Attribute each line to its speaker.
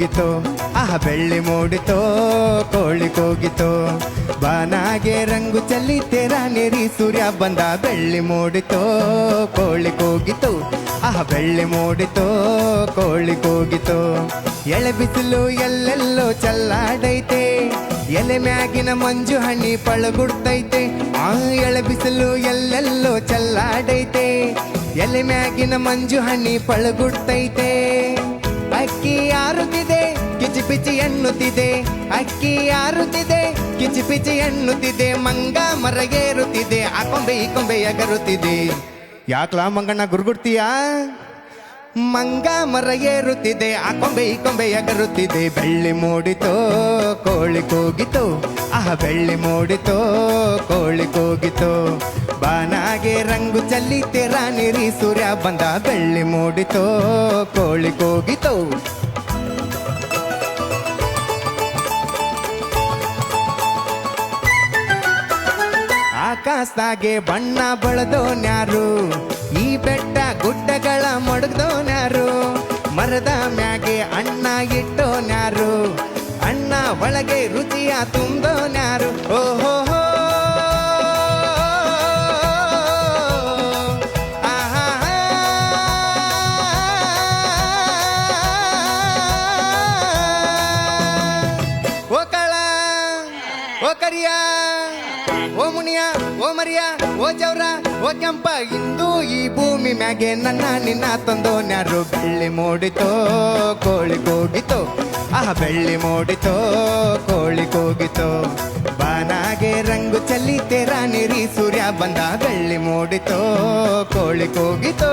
Speaker 1: ಕೂಗಿತೋ ಆಹ ಬೆಳ್ಳಿ ಮೂಡಿತೋ, ಕೋಳಿ ಕೂಗಿತೋ. ಬಾನಾಗೆ ರಂಗು ಚಲ್ಲಿ ತೆರ ನೀರಿ ಸೂರ್ಯ ಬಂದ ಬೆಳ್ಳಿ ಮೂಡಿತೋ, ಕೋಳಿ ಕೂಗಿತೋ. ಆಹ ಬೆಳ್ಳಿ ಮೂಡಿತೋ, ಕೋಳಿ ಕೂಗಿತೋ. ಎಳೆ ಬಿಸಿಲು ಎಲ್ಲೆಲ್ಲೋ ಚಲ್ಲಾಡೈತೆ. ಎಲೆ ಮ್ಯಾಗಿನ ಮಂಜು ಹಣ್ಣಿ ಪಳಗುಡ್ತೈತೆ. ಆ ಎಳೆ ಬಿಸಿಲು ಎಲ್ಲೆಲ್ಲೋ ಚಲ್ಲಾಡೈತೆ. ಎಲೆ ಮ್ಯಾಗಿನ ಮಂಜು ಹಣ್ಣಿ ಪಳಗುಡ್ತೈತೆ. ಅಕ್ಕಿ ಆರುತ್ತಿದೆ, ಕಿಚಿ ಪಿಚಿ ಎನ್ನುತ್ತಿದೆ. ಅಕ್ಕಿ ಆರುತ್ತಿದೆ, ಕಿಚಿ ಪಿಚಿ ಎನ್ನುತ್ತಿದೆ. ಮಂಗ ಮರಗೇರುತ್ತಿದೆ ಆ ಕೊಂಬೆ ಈ ಕೊಂಬೆ ಎಗರುತ್ತಿದೆ ಯಾಕ್ಲಾ ಮಂಗಣ್ಣ ಗುರುಗುಡ್ತೀಯಾ? ಮಂಗ ಮರ ಏರುತ್ತಿದೆ, ಆ ಕೊಂಬೆ ಈ ಕೊಂಬೆ ಎಗರುತ್ತಿದೆ ಬೆಳ್ಳಿ ಮೂಡಿತೋ, ಕೋಳಿ ಕೂಗಿತು ಆ ಬೆಳ್ಳಿ ಮೂಡಿತೋ, ಕೋಳಿ ಕೂಗಿತು. ಬಾನಾಗೆ ರಂಗು ಚಲ್ಲಿ ತೆರ ನೀರಿ ಸೂರ್ಯ ಬಂದ ಬೆಳ್ಳಿ ಮೂಡಿತೋ, ಕೋಳಿ ಕೂಗಿತು. ಆಕಾಶದಾಗೆ ಬಣ್ಣ ಬಳದೋನ್ಯಾರು ಈ ಬೆಟ್ಟ ಗುಡ್ಡಗಳ ಮಡಗ್ದೋನ್ಯಾರು ಮರದ ಮ್ಯಾಗೆ ಅಣ್ಣ ಇಟ್ಟೋನ್ಯಾರು ಅಣ್ಣ ಒಳಗೆ ರುಚಿಯ ತುಂಬೋನ್ಯಾರು ಕರಿಯ ಓ ಮುನಿಯ, ಓ ಮರಿಯ, ಓ ಚೌರ, ಓ ಕೆಂಪ, ಇಂದು ಈ ಭೂಮಿ ಮ್ಯಾಗೆ ನನ್ನ, ನಿನ್ನ ತಂದೋನ್ಯಾರು ಬೆಳ್ಳಿ ಮೂಡಿತೋ, ಕೋಳಿ ಕೂಗಿತೋ, ಆಹ, ಬೆಳ್ಳಿ ಮೂಡಿತೋ, ಕೋಳಿ ಕೂಗಿತೋ. ಬಾನಾಗೆ ರಂಗು ಚಲ್ಲಿ ತೆರ ನೀರಿ ಸೂರ್ಯ ಬಂದ, ಬೆಳ್ಳಿ ಮೂಡಿತೋ, ಕೋಳಿ ಕೂಗಿತೋ.